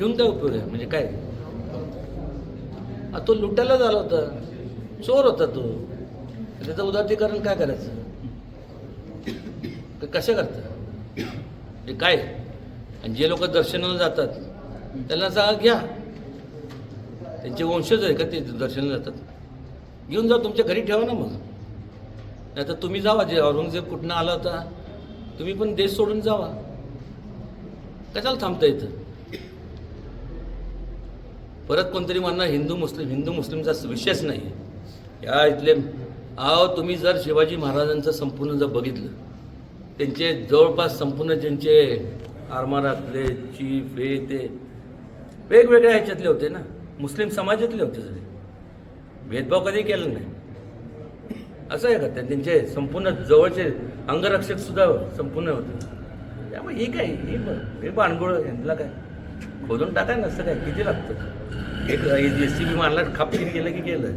ठेवून काय उपयोग आहे. म्हणजे काय? तो लुटायला झाला होता. चोर होता तो. त्याचं उदात्तीकरण काय करायचं? ते कसं करतं? ते काय? आणि जे लोक दर्शनाला जातात त्यांना सांगा घ्या. त्यांचे वंशज आहे का ते दर्शनाला जातात? घेऊन जा तुमच्या घरी ठेवा ना मग. नाही तर तुम्ही जावा जे औरंगजेब कुठनं आला होता तुम्ही पण देश सोडून जावा. कशाला थांबता इथं? परत कोणतरी म्हणणार हिंदू मुस्लिम हिंदू मुस्लिमचा विषयच नाही. आहे या इथले आहो तुम्ही जर शिवाजी महाराजांचं संपूर्ण जर बघितलं त्यांचे जवळपास संपूर्ण ज्यांचे आरमारातले चीफ हे ते वेगवेगळ्या ह्याच्यातले होते ना. मुस्लिम समाजातले होते सगळे. भेदभाव कधी केला नाही. असं आहे का? त्या- त्यांचे संपूर्ण जवळचे अंगरक्षक सुद्धा संपूर्ण होते. त्यामुळे ही काय? ही ब- हे बाणगोळ यांना काय? खोदून टाकाय नसतं काय? किती लागतं? एक एस सी बी मारला खापकीन गेलं की गेलं